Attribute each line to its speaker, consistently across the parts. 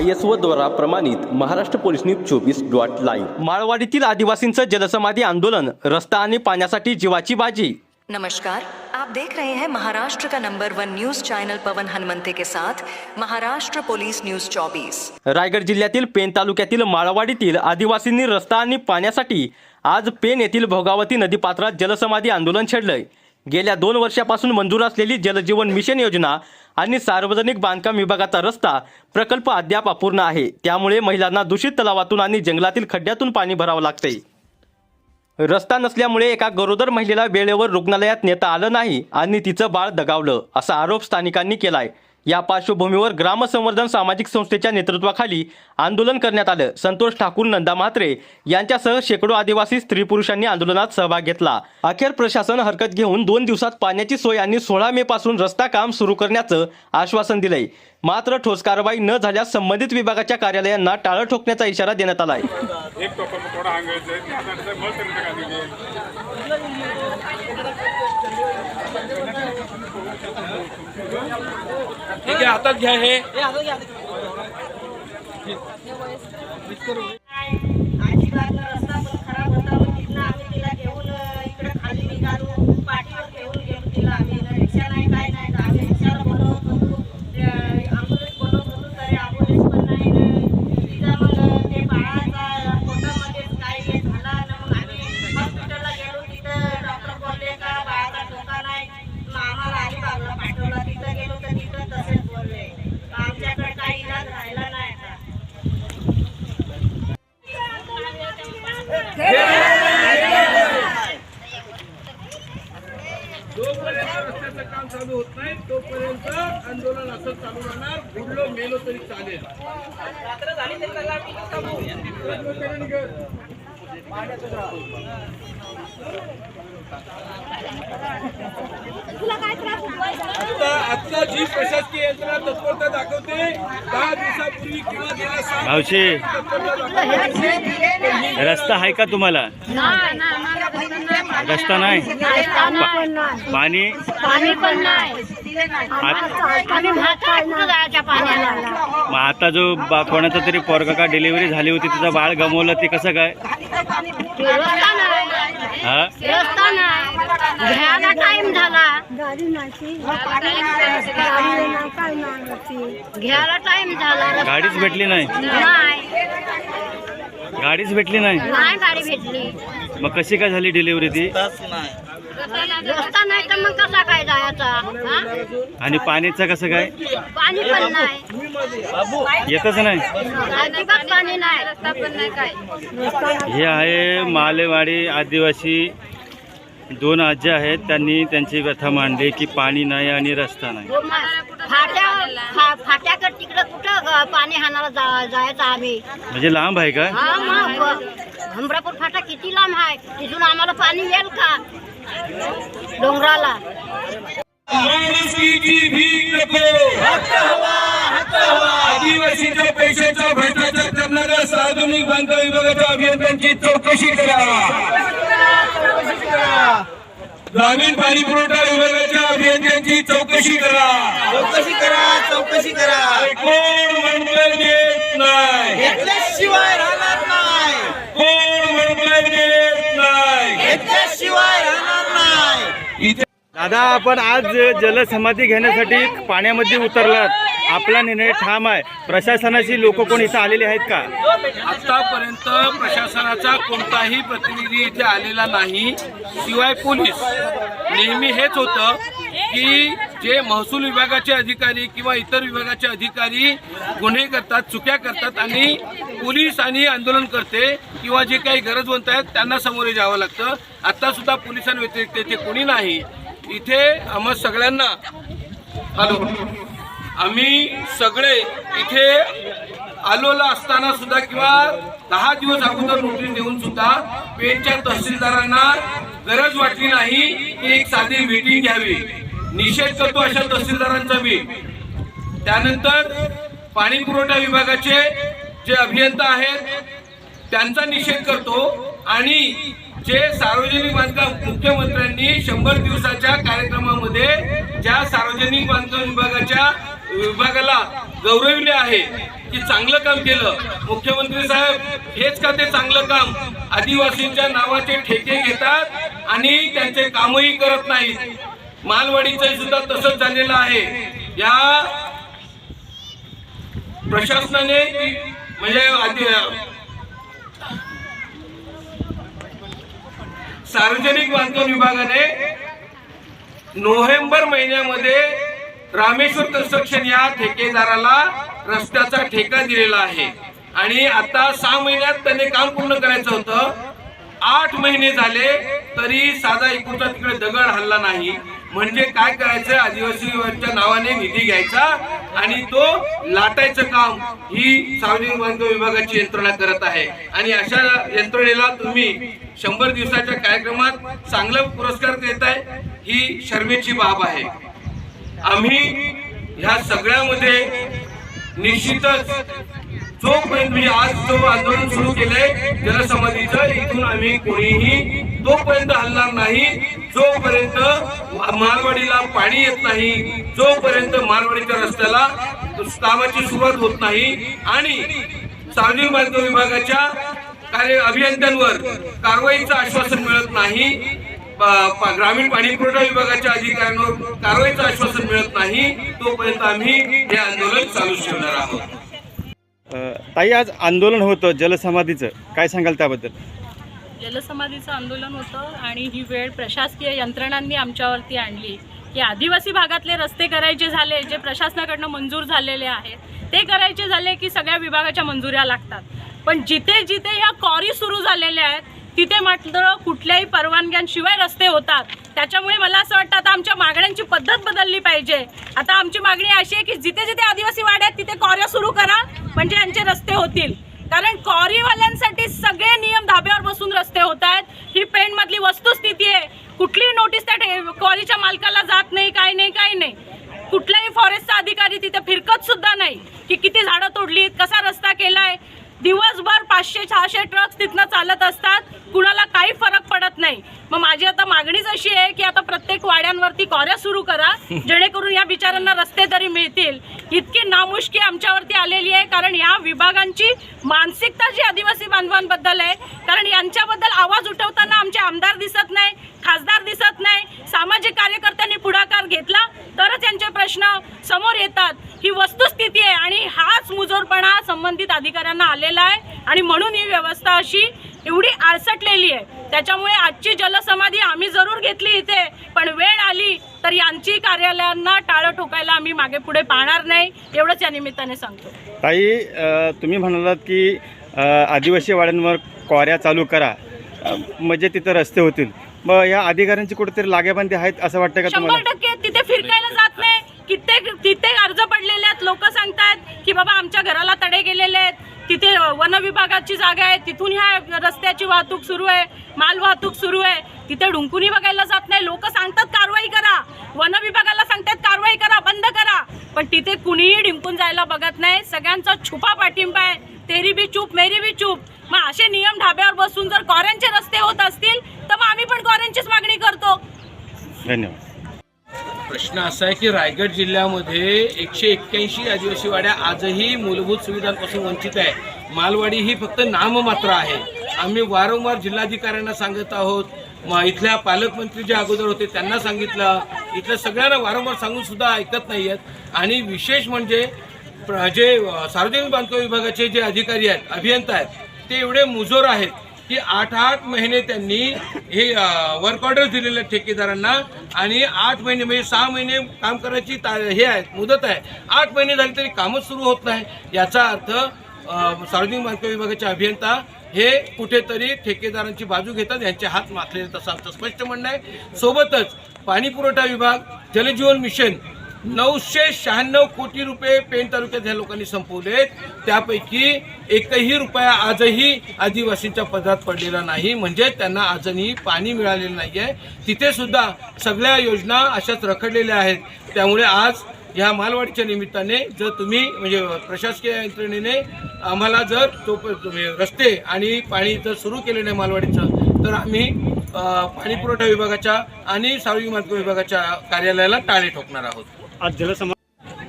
Speaker 1: I S O द्वारा प्रमाणित Maharashtra police news चोवीस डॉट लाईव्ह. माळवाडीतील आदिवासींचं जलसमाधी आंदोलन रस्ता आणि पाण्यासाठी जीवाची बाजी.
Speaker 2: नमस्कार. आप देख रहे हैं महाराष्ट्र का number one news channel Pavan Hanumante के साथ महाराष्ट्र पुलिस न्यूज 24
Speaker 1: रायगड जिल्ह्यातील पेन तालुक्यातील माळवाडीतील आदिवासींनी रस्ता आणि पाण्यासाठी आज पेन येथील भोगावती नदीपात्रात जलसमाधी आंदोलन छेडलंय. गेल्या दोन वर्षापासून मंजूर असलेली जलजीवन मिशन योजना आणि सार्वजनिक बांधकाम विभागाचा रस्ता प्रकल्प अद्याप अपूर्ण आहे. त्यामुळे महिलांना दूषित तलावातून आणि जंगलातील खड्ड्यातून पाणी भरावं लागते रस्ता नसल्यामुळे एका गरोदर महिलेला वेळेवर रुग्णालयात नेता आलं नाही आणि तिचं बाळ दगावलं असा आरोप स्थानिकांनी केलाय. या पार्श्वभूमीवर ग्रामसंवर्धन सामाजिक संस्थेच्या नेतृत्वाखाली आंदोलन करण्यात आलं. संतोष ठाकूर नंदा म्हात्रे यांच्यासह शेकडो आदिवासी स्त्री पुरुषांनी आंदोलनात सहभाग घेतला. अखेर प्रशासन हरकत घेऊन दोन दिवसात पाण्याची सोय आणि सोळा मे पासून रस्ता काम सुरू करण्याचं आश्वासन दिलंय. मात्र ठोस कारवाई न झाल्यास संबंधित विभागाच्या कार्यालयांना टाळं ठोकण्याचा इशारा देण्यात
Speaker 3: है
Speaker 4: ठीक आहे हातात घ्या हे
Speaker 5: अजिबात रस्ता पण खराब होता मग तिथनं आम्ही तिला घेऊन अ, इकडे खाली निघालो पाठीवर घेऊन गेलो तिला आम्ही. रिक्षा नाही काय नाही तर आम्ही रिक्षाला बोलवत होतो ॲम्ब्युलन्स बोलवत होतो तरी ॲम्ब्युलन्स पण नाही न. तिथं मग ते बाळाचा पोटामध्येच काय हे झाला न मग आम्ही हॉस्पिटलला गेलो तिथं डॉक्टर बोलले का बाळाचा ठोका नाही मग आम्हाला अलिबागला पाठवलं तिथं गेलो तर तिथं तसेच बोलले आमच्याकडे काही इलाज राहिला नाही आता
Speaker 4: जोपर्यंत रस्त्याचं काम चालू होत नाही तोपर्यंत आंदोलन असं चालू राहणार. बुडलो मेलो तरी चालेल. आता आता जी प्रशासकीय यंत्रणा तत्परता दाखवते दहा दिवसापूर्वी किंवा गेल्या दाखवते.
Speaker 6: रस्ता आहे का तुम्हाला? रस्ता नाही? पाणी?
Speaker 5: पाणी पण नाही.
Speaker 6: आत- मग जो बा- कोणाचा तरी पोरगा का डिलिव्हरी झाली होती तिचं बाळ गमवलं ते कसं काय?
Speaker 5: रस्ता नाही
Speaker 6: हा?
Speaker 5: रस्ता नाही. घ्यायला टाइम झाला. घ्यायला टाइम झाला
Speaker 6: गाडीच भेटली नाही.
Speaker 5: नाही.
Speaker 6: गाडीच भेटली नाही?
Speaker 5: नाही गाडी भेटली.
Speaker 6: मग कशी काय झाली डिलिव्हरी ती?
Speaker 5: रस्ता नाही तर मग कसा काय जायचा? हा?
Speaker 6: आणि पाण्याचं कसं काय?
Speaker 5: पाणी पण नाही.
Speaker 6: येतच नाही?
Speaker 5: अजिबात पाणी नाही. रस्ता पण नाही काय
Speaker 6: हे आहे मालेवाडी आदिवासी दोन आज्या आहेत त्यांनी त्यांची व्यथा मांडली की पाणी नाही आणि रस्ता नाही.
Speaker 5: फाट्या फाट्याकडे तिकडं कुठं पाणी हाणायला जा- जायचं आम्ही?
Speaker 6: म्हणजे लांब आहे
Speaker 5: हा मग. हमरापूर फाटा किती लांब आहे? तिथून आम्हाला पाणी येईल का? डोंगराला.
Speaker 4: माणुसकीची भीक नको. आदिवासीच्या पैशाच्या भ्रष्टाचार करणाऱ्या सार्वजनिक बांधकाम विभागाच्या अभियंत्यांची चौकशी करा. ग्रामीण पाणी पुरवठा विभागाच्या अभियंत्यांची चौकशी करा.
Speaker 7: चौकशी करा चौकशी करा.
Speaker 4: कोण म्हणतंय देत नाही?
Speaker 7: घेतल्याशिवाय राहणार नाही
Speaker 4: कोण म्हणतंय देत नाही
Speaker 7: घेतल्याशिवाय राहणार नाही
Speaker 4: इथे
Speaker 6: दादा आपण आज जलसमाधी घेण्यासाठी पाण्यामध्ये उतरलात. आपला निर्णय ठाम आहे. प्रशासनाची लोक कोण इथं आलेले आहेत का?
Speaker 4: आतापर्यंत प्रशासनाचा कोणताही प्रतिनिधी इथे आलेला नाही. शिवाय पोलीस. नेहमी हेच होतं की जे महसूल विभागाचे अधिकारी किंवा इतर विभागाचे अधिकारी गुन्हे करतात चुक्या करतात आणि पोलीस आणि आंदोलन करते किंवा जे काही गरजवंत आहेत त्यांना सामोरे जावं लागतं. आता सुद्धा पोलिसांव्यतिरिक्त इथे कोणी नाही. इथे आम्हा सगळ्यांना हॅलो आम्ही सगळे इथे आलोला असताना सुद्धा किंवा दहा दिवस अगोदर नोटीस देऊन सुद्धा पेनच्या तहसीलदारांना गरज वाटली नाही की एक साधी मीटिंग घ्यावी. निषेध करतो अशा तहसीलदारांचा मी. त्यानंतर पाणी पुरवठा विभागाचे जे अभियंता आहेत त्यांचा निषेध करतो आणि जे सार्वजनिक बांधकाम मुख्यमंत्र्यांनी शंभर दिवसाच्या कार्यक्रमामध्ये ज्या सार्वजनिक बांधकाम विभागाच्या विभागाला गौरविले आहे की चांगलं काम केलं. मुख्यमंत्री साहेब हेच का ते चांगलं काम? आदिवासींच्या नावाचे ठेके घेतात आणि त्यांचे कामही करत नाहीत. मालवाडीचं सुद्धा तसंच झालेलं आहे. या प्रशासनाने म्हणजे सार्वजनिक बांधकाम विभागाने नोव्हेंबर महिन्यामध्ये रामेश्वर कन्स्ट्रक्शन या ठेकेदाराला रस्त्याचा ठेका दिलेला आहे. आणि आता सहा महिन्यात त्याने काम पूर्ण करायचं होतं. आठ महिने झाले तरी साधा एकूणचा तिकडे दगड हल्ला नाही. म्हणजे काय करायचं? आदिवासीच्या नावाने निधी घ्यायचा आणि तो लाटायचं काम ही सार्वजनिक बांधकाम विभागाची यंत्रणा करत आहे. आणि अशा यंत्रणेला तुम्ही शंभर दिवसाच्या कार्यक्रमात चांगला पुरस्कार देताय ही शर्मेची बाब आहे. आम्ही ह्या सगळ्यामध्ये निश्चितच जोपर्यंत म्हणजे आज जो आंदोलन सुरू केलंय जनसमाधीचं इथून आम्ही कोणीही तोपर्यंत हलणार नाही जोपर्यंत मालवाडीला पाणी येत नाही जोपर्यंत मालवाडीच्या रस्त्याला कामाची सुरुवात होत नाही आणि सार्वजनिक बांधकाम विभागाच्या कार्य अभियंत्यांवर कारवाईचं आश्वासन मिळत नाही ग्रामीण पाणी पुरवठा विभागाच्या अधिकाऱ्यांवर कारवाईचं आश्वासन मिळत नाही तोपर्यंत आम्ही हे आंदोलन चालू ठेवणार आहोत.
Speaker 6: ताई आज आंदोलन होतं जलसमाधीचं. काय सांगाल त्याबद्दल?
Speaker 8: जलसमाधीचं आंदोलन होतं आणि ही वेळ प्रशासकीय यंत्रणांनी आमच्यावरती आणली. की आदिवासी भागातले रस्ते करायचे झाले जे प्रशासनाकडनं मंजूर झालेले आहेत ते करायचे झाले की सगळ्या विभागाच्या मंजुऱ्या लागतात. पण जिथे जिथे ह्या कॉरी सुरू झालेल्या आहेत तिथे मात्र कुठल्याही परवानग्यांशिवाय रस्ते होतात. त्याच्यामुळे मला असं वाटतं आता आमच्या मागण्यांची पद्धत बदलली पाहिजे. आता आमची मागणी अशी आहे की जिथे जिथे आदिवासी वाड्यात तिथे कॉऱ्या सुरू करा म्हणजे यांचे रस्ते होतील. कारण कॉरीवाल्यांसाठी सगळे नियम धाब्यावर बसून रस्ते होत आहेत. ही पेनमधली वस्तुस्थिती आहे. कुठलीही नोटीस त्या कॉरीच्या मालकाला जात नाही काय नाही काय नाही. कुठलाही फॉरेस्टचा अधिकारी तिथे फिरकत सुद्धा नाही की किती झाडं तोडलीत कसा रस्ता केलाय. दिवसभर पाचशे सहाशे ट्रक्स तिथनं चालत असतात. कुणाला काही फरक पडत नाही. मग माझी आता मागणीच अशी आहे की आता प्रत्येक वाड्यांवरती कॉऱ्या सुरू करा. जेणेकरून या बिचारांना रस्ते तरी मिळतील. इतकी नामुष्की आमच्यावरती आलेली आहे कारण या विभागांची मानसिकता जी आदिवासी बांधवांबद्दल आहे कारण यांच्याबद्दल आवाज उठवताना आमचे आमदार दिसत नाही खासदार दिसत नाही सामाजिक कार्यकर्त्यांनी पुढाकार घेतला तरच यांचे प्रश्न समोर येतात ही वस्तुस्थिती आहे आणि हाच मुजोरपणा संबंधित अधिकाऱ्यांना आलेला आहे. आणि म्हणून ही व्यवस्था अशी एवढी आळसटलेली आहे. त्याच्यामुळे आजची जलसमाधी आम्ही जरूर घेतली इथे पण वेळ आली तर यांची कार्यालयांना टाळं ठोकायला आम्ही मागे पुढे पाहणार नाही. एवढंच या निमित्ताने सांगतो.
Speaker 6: ताई तुम्ही म्हणालात की आदिवासी वाड्यांवर क्वाऱ्या चालू करा. म्हणजे तिथं रस्ते होतील. मग या अधिकाऱ्यांची कुठेतरी लागेबांधी आहेत असं वाटतं का तुम्हाला
Speaker 8: टक्के तिथे फिरकायला जात नाही कित्येक तिथे अर्ज लोक सांगतायत की बाबा आमच्या घराला तडे गेलेले आहेत. तिथे वनविभागाची जागा आहे. तिथून ह्या रस्त्याची वाहतूक सुरू आहे. माल वाहतूक सुरू आहे. तिथे ढुंकुनी बघायला जात नाही. लोक सांगतात कारवाई करा. वन विभागाला सांगतात कारवाई करा बंद करा. पण तिथे कुणीही ढिंकून जायला बघत नाही. सगळ्यांचा छुपा पाठिंबा आहे. तेरी बी चूप मेरी बी चूप. मग असे नियम ढाब्यावर बसून जर कॉऱ्यांचे रस्ते होत असतील तर मग आम्ही पण कॉऱ्यांचीच मागणी करतो.
Speaker 6: धन्यवाद.
Speaker 4: प्रश्न असा आहे की रायगड जिल्ह्यामध्ये एकशे एक्क्याऐंशी आदिवासी वाड्या आजही मूलभूत सुविधांपासून वंचित आहे. मालवाडी ही फक्त नाममात्र आहे. आम्ही वारंवार जिल्हाधिकाऱ्यांना सांगत आहोत. मग इथल्या पालकमंत्री जे अगोदर होते त्यांना सांगितलं. इथल्या सगळ्यांना वारंवार सांगून सुद्धा ऐकत नाही आहेत आणि विशेष म्हणजे प्र- जे सार्वजनिक बांधकाम विभागाचे जे अधिकारी आहेत अभियंता आहेत ते एवढे मुजोर आहेत की आठ आठ महिने त्यांनी हे वर्क ऑर्डर दिलेले ठेकेदारांना आणि आठ महिने म्हणजे सहा महिने काम करायची ता हे आहे मुदत आहे. आठ महिने झाले तरी कामच सुरू होत नाही. याचा अर्थ सार्वजनिक बांधकाम विभागाचे अभियंता हे कुठेतरी ठेकेदारांची बाजू घेतात यांचे हात माथलेले तसं आमचं स्पष्ट म्हणणं आहे. सोबतच पाणी पुरवठा विभाग जलजीवन मिशन नऊशे शहाण्णव कोटी रुपये पेण तालुक्यात ह्या लोकांनी संपवलेत त्यापैकी एकही रुपया आजही आदिवासींच्या पदरात पडलेला नाही. म्हणजे त्यांना अजूनही पाणी मिळालेलं नाही आहे तिथे सुद्धा सगळ्या योजना अशाच रखडलेल्या आहेत. त्यामुळे आज ह्या मालवाडीच्या निमित्ताने जर तुम्ही म्हणजे प्रशासकीय यंत्रणेने आम्हाला जर तो तुम्ही म्हणजे रस्ते आणि पाणी जर सुरू केले नाही मालवाडीचं तर आम्ही पाणीपुरवठा पाणी पुरवठा विभागाच्या आणि सार्वजनिक मार्ग विभागाच्या कार्यालयाला टाळे ठोकणार आहोत.
Speaker 6: आज जलसमा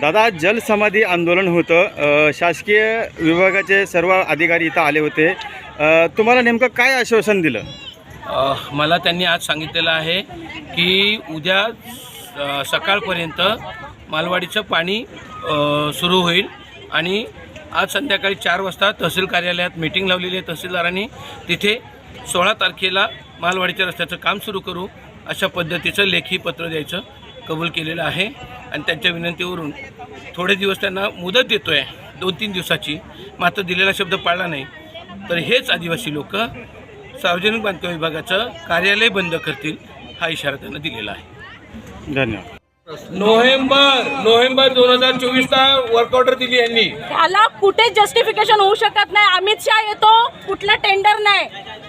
Speaker 6: दादा आज जलसमाधी आंदोलन होतं. शासकीय विभागाचे सर्व अधिकारी इथं आले होते. तुम्हाला नेमकं काय आश्वासन दिलं?
Speaker 4: मला त्यांनी आज सांगितलेलं आहे की उद्या सकाळपर्यंत मालवाडीचं पाणी सुरू होईल आणि आज संध्याकाळी चार वाजता तहसील कार्यालयात मीटिंग लावलेली आहे. तहसीलदारांनी तिथे सोळा तारखेला मालवाडीच्या रस्त्याचं काम सुरू करू अशा पद्धतीचं लेखी पत्र द्यायचं कबूल केलेलं आहे. आणि त्यांच्या विनंतीवरून थोडे दिवस त्यांना मुदत देतो आहे दोन तीन दिवसाची. मात्र दिलेला शब्द पाळला नाही. तर हेच आदिवासी लोक सार्वजनिक बांधकाम विभागाचं कार्यालय बंद करतील हा इशारा त्यांना दिलेला आहे.
Speaker 6: धन्यवाद.
Speaker 4: नोव्हेंबर नोव्हेंबर दोन हजार चोवीसला वर्क ऑर्डर दिली यांनी.
Speaker 8: त्याला कुठेच जस्टिफिकेशन होऊ शकत नाही? अमित शहा येतो कुठलं टेंडर नाही.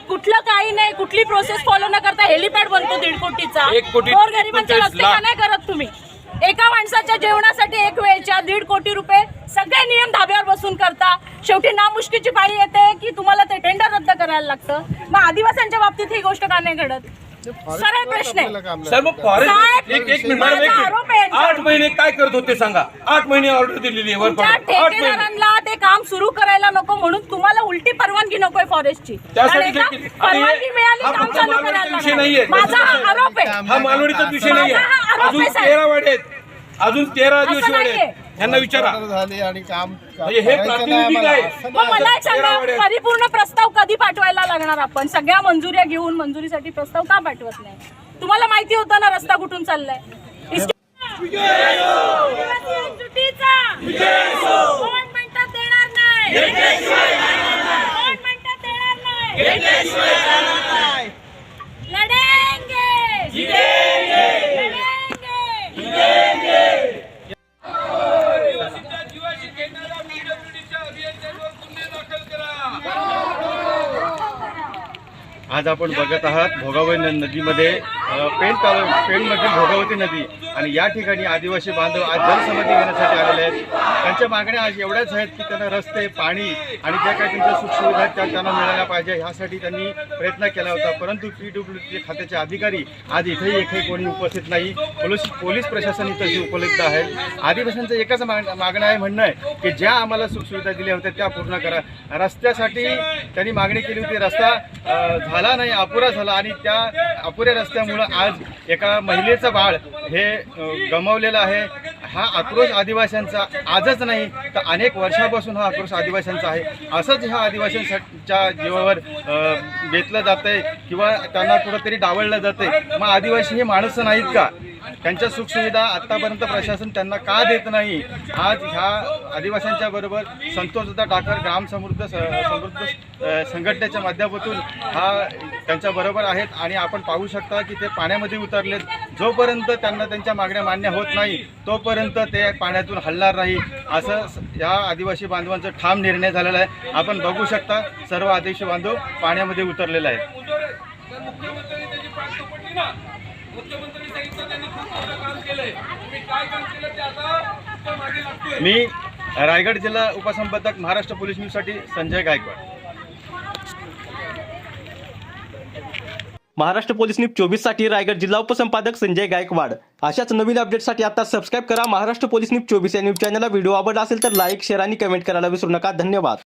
Speaker 8: कुठलं काही नाही. कुठली प्रोसेस फॉलो न करता हेलिपॅड बनतो दीड कोटीचा.
Speaker 4: एक कोटी.
Speaker 8: नाही करत तुम्ही? एका माणसाच्या जेवणासाठी एक वेळच्या दीड कोटी रुपये सगळे नियम धाब्यावर बसून करता. शेवटी नामुष्कीची पाळी येते की तुम्हाला ते टेंडर रद्द करायला लागतं. मग आदिवासींच्या बाबतीत ही गोष्ट का नाही घडत? सरळ प्रश्न आहे.
Speaker 4: मग फॉरेस्ट एक एक मिनिट
Speaker 8: आरोप आहे
Speaker 4: आठ महिने काय करत होते सांगा? आठ महिने ऑर्डर दिलेली आहे महिने
Speaker 8: ठेकेदारांना काम सुरू करायला नको म्हणून तुम्हाला उलटी परवानगी नकोय फॉरेस्टची.
Speaker 4: त्यासाठी
Speaker 8: कारण एकदा
Speaker 4: देखील- आणि हे-
Speaker 8: परवानगी मिळाली
Speaker 4: हा
Speaker 8: काम
Speaker 4: फक्त
Speaker 8: चालू
Speaker 4: मालवणीचा
Speaker 8: करायला
Speaker 4: विषय
Speaker 8: लागणार.
Speaker 4: नाहीये.
Speaker 8: माझा हा आरोप आहे.
Speaker 4: हा मालवडीचा विषय नाही
Speaker 8: माझा हा आरोप
Speaker 4: अजून
Speaker 8: साहेब.
Speaker 4: तेरा वाडे आहेत. अजून तेरा आदिवासी वाडे
Speaker 8: नाहीये.
Speaker 4: आहेत यांना विचारा
Speaker 3: झाली आणि काम
Speaker 4: म्हणजे हे प्रातिनिधिक आहे.
Speaker 8: मग मला एक
Speaker 4: तेरा
Speaker 8: सांगा
Speaker 4: वाडे आहेत.
Speaker 8: परिपूर्ण प्रस्ताव कधी पाठवायला लागणार आपण? सगळ्या मंजुऱ्या घेऊन मंजुरीसाठी प्रस्ताव का पाठवत नाही? तुम्हाला माहिती होतं ना रस्ता कुठून चाललाय? इस- आदिवासी एकजुटीचा
Speaker 6: आज आपण बघत आहात भोगावय नदीमध्ये पेण तालु पेणमधील भोगावती नदी आणि या ठिकाणी आदिवासी बांधव आज जलसमाधी घेण्यासाठी आलेले आहेत. त्यांच्या मागण्या आज एवढ्याच आहेत की त्यांना रस्ते पाणी आणि ज्या काही त्यांच्या सुखसुविधा आहेत त्या त्यांना मिळायला पाहिजे ह्यासाठी त्यांनी प्रयत्न केला होता. परंतु पी डब्ल्यू खात्याचे अधिकारी आज इथेही एकही कोणी उपस्थित नाही. पोलीस पोलीस प्रशासन इथं जे उपलब्ध आहे. आदिवासींचं एकच माग मागणं आहे म्हणणं आहे की ज्या आम्हाला सुखसुविधा दिल्या होत्या त्या पूर्ण करा. रस्त्यासाठी त्यांनी मागणी केली होती रस्ता झाला नाही अपुरा झाला आणि त्या अपुऱ्या रस्त्यामुळे आज एका महिलेचं बाळ हे गमावलेलं आहे. हा आक्रोश आदिवासींचा आजच नाही तर अनेक वर्षापासून हा आक्रोश आदिवासींचा आहे. असंच ह्या आदिवासींच्या जीवावर बेतलं जातं जातंय किंवा त्यांना कुठंतरी डावळलं जातंय. मग आदिवासी हे माणसं नाहीत का? त्यांच्या सुखसुविधा आत्तापर्यंत प्रशासन त्यांना का देत नाही आज ह्या आदिवासींच्या बरोबर संतोषदा टाकर ग्राम समृद्ध स- समृद्ध संघटनेच्या माध्यमातून हा त्यांच्या बरोबर आहेत आणि आपण पाहू शकता की ते पाण्यामध्ये उतरलेत. जोपर्यंत त्यांना त्यांच्या मागण्या मान्य होत नाही तोपर्यंत ते पाण्यातून हलणार नाही. असं या आदिवासी बांधवांचा ठाम निर्णय झालेला आहे. आपण बघू शकता सर्व आदिवासी बांधव पाण्यामध्ये उतरलेला आहे
Speaker 4: मुख्यमंत्र्यांनी त्याची पाठ पडली ना मुख्यमंत्री सांगितलं त्यांनी खूप मोठं काम केलंय. तुम्ही काय काम केलं ते आता त्या मागे लागतोय.
Speaker 6: मी रायगड जिल्हा उपसंपादक महाराष्ट्र पोलीस न्यूजसाठी संजय गायकवाड.
Speaker 1: महाराष्ट्र पोलीस न्यूज चोवीससाठी रायगड जिल्हा उपसंपादक संजय गायकवाड. अशाच नवीन अपडेटसाठी आता सबस्क्राईब करा महाराष्ट्र पोलीस न्यूज चोवीस या न्यूज चॅनलला व्हिडिओ आवडला असेल तर लाईक शेअर आणि कमेंट करायला विसरू नका. धन्यवाद.